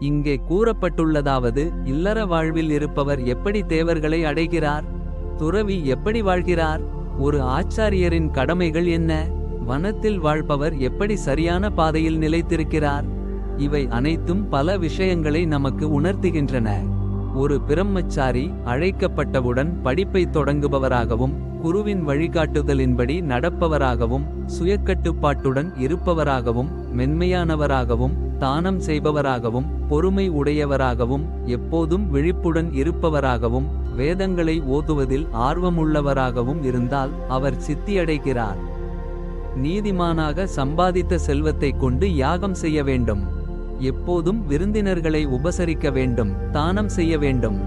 இங்கே கூறப்பட்டுள்ளதாவது இல்லற வாழ்வில் இருப்பவர் எப்படி தேவர்களை அடைகிறார்? துறவி எப்படி வாழ்கிறார்? ஒரு ஆச்சாரியரின் கடமைகள் என்ன? வனத்தில் வாழ்பவர் எப்படி சரியான பாதையில் நிலைத்திருக்கிறார்? இவை அனைத்தும் பல விஷயங்களை நமக்கு உணர்த்துகின்றன. ஒரு பிரம்மச்சாரி அழைக்கப்பட்டவுடன் படிப்பை தொடங்குபவராகவும் குருவின் வழிகாட்டுதலின்படி நடப்பவராகவும் சுயக்கட்டுப்பாட்டுடன் இருப்பவராகவும் மென்மையானவராகவும் தானம் செய்பவராகவும் பொறுமை உடையவராகவும் எப்போதும் விழிப்புடன் இருப்பவராகவும் வேதங்களை ஓதுவதில் ஆர்வமுள்ளவராகவும் இருந்தால் அவர் சித்தியடைகிறார். நீதிமானாக சம்பாதித்த செல்வத்தைக் கொண்டு யாகம் செய்ய வேண்டும். எப்போதும் விருந்தினர்களை உபசரிக்க வேண்டும் தானம் செய்ய வேண்டும்.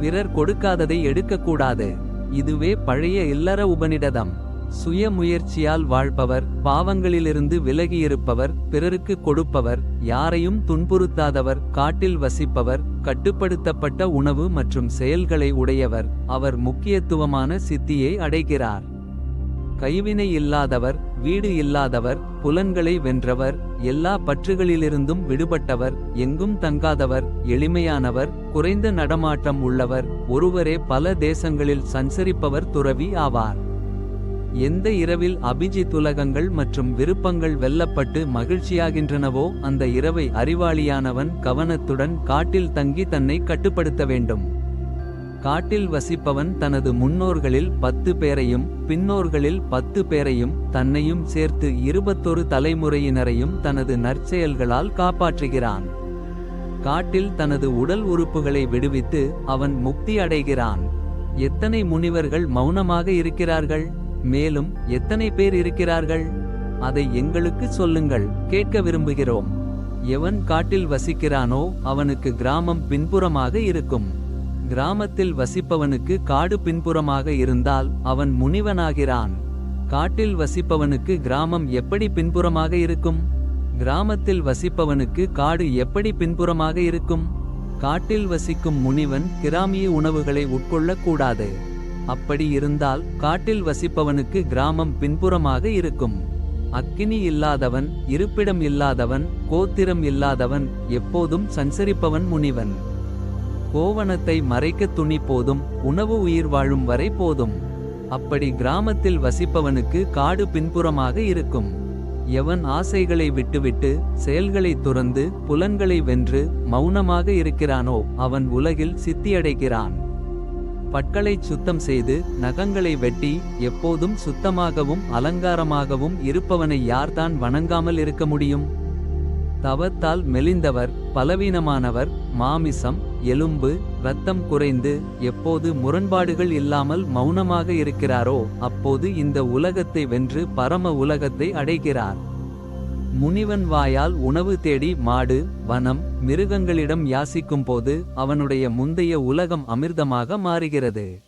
பிறர் கொடுக்காததை எடுக்கக்கூடாது. இதுவே பழைய இல்லற உபனிடதம் சுய முயற்சியால் வாழ்பவர் பாவங்களிலிருந்து விலகியிருப்பவர் பிறருக்கு கொடுப்பவர் யாரையும் துன்புறுத்தாதவர் காட்டில் வசிப்பவர் கட்டுப்படுத்தப்பட்ட உணவு மற்றும் செயல்களை உடையவர் அவர் முக்கியத்துவமான சித்தியை அடைகிறார். கைவினை இல்லாதவர் வீடு இல்லாதவர் புலன்களை வென்றவர் எல்லா பற்றுகளிலிருந்தும் விடுபட்டவர் எங்கும் தங்காதவர் எளிமையானவர் குறைந்த நடமாட்டம் உள்ளவர் ஒருவரே பல தேசங்களில் சஞ்சரிப்பவர் துறவி ஆவார். எந்த இரவில் அபிஜித்துலகங்கள் மற்றும் விருப்பங்கள் வெல்லப்பட்டு மகிழ்ச்சியாகின்றனவோ அந்த இரவை அறிவாளியானவன் கவனத்துடன் காட்டில் தங்கி தன்னை கட்டுப்படுத்த வேண்டும். காட்டில் வசிப்பவன் தனது முன்னோர்களில் பத்து பேரையும் பின்னோர்களில் பத்து பேரையும் தன்னையும் சேர்த்து இருபத்தொரு தலைமுறையினரையும் தனது நற்செயல்களால் காப்பாற்றுகிறான். காட்டில் தனது உடல் உறுப்புகளை விடுவித்து அவன் முக்தி அடைகிறான். எத்தனை முனிவர்கள் மௌனமாக இருக்கிறார்கள்? மேலும் எத்தனை பேர் இருக்கிறார்கள்? அதை எங்களுக்கு சொல்லுங்கள் கேட்க விரும்புகிறோம். எவன் காட்டில் வசிக்கிறானோ அவனுக்கு கிராமம் பின்புறமாக இருக்கும். கிராமத்தில் வசிப்பவனுக்கு காடு பின்புறமாக இருந்தால் அவன் முனிவனாகிறான். காட்டில் வசிப்பவனுக்கு கிராமம் எப்படி பின்புறமாக இருக்கும்? கிராமத்தில் வசிப்பவனுக்கு காடு எப்படி பின்புறமாக இருக்கும்? காட்டில் வசிக்கும் முனிவன் கிராமிய உணவுகளை உட்கொள்ளக்கூடாது. அப்படி இருந்தால் காட்டில் வசிப்பவனுக்கு கிராமம் பின்புறமாக இருக்கும். அக்கினி இல்லாதவன் இருப்பிடம் இல்லாதவன் கோத்திரம் இல்லாதவன் எப்போதும் சஞ்சரிப்பவன் முனிவன். கோவணத்தை மறைக்க துணி போதும் உணவு உயிர் வாழும் வரை போதும். அப்படி கிராமத்தில் வசிப்பவனுக்கு காடு பின்புறமாக இருக்கும். எவன் ஆசைகளை விட்டுவிட்டு செயல்களை துறந்து புலன்களை வென்று மௌனமாக இருக்கிறானோ அவன் உலகில் சித்தியடைகிறான். பற்களைச் சுத்தம் செய்து நகங்களை வெட்டி எப்போதும் சுத்தமாகவும் அலங்காரமாகவும் இருப்பவனை யார்தான் வணங்காமல் இருக்க முடியும்? தவத்தால் மெலிந்தவர் பலவீனமானவர் மாமிசம் எலும்பு இரத்தம் குறைந்து எப்போது முரண்பாடுகள் இல்லாமல் மௌனமாக இருக்கிறாரோ அப்போது இந்த உலகத்தை வென்று பரம உலகத்தை அடைகிறார். முனிவன் வாயால் உணவு தேடி மாடு வனம் மிருகங்களிடம் யாசிக்கும்போது அவனுடைய முந்தைய உலகம் அமிர்தமாக மாறுகிறது.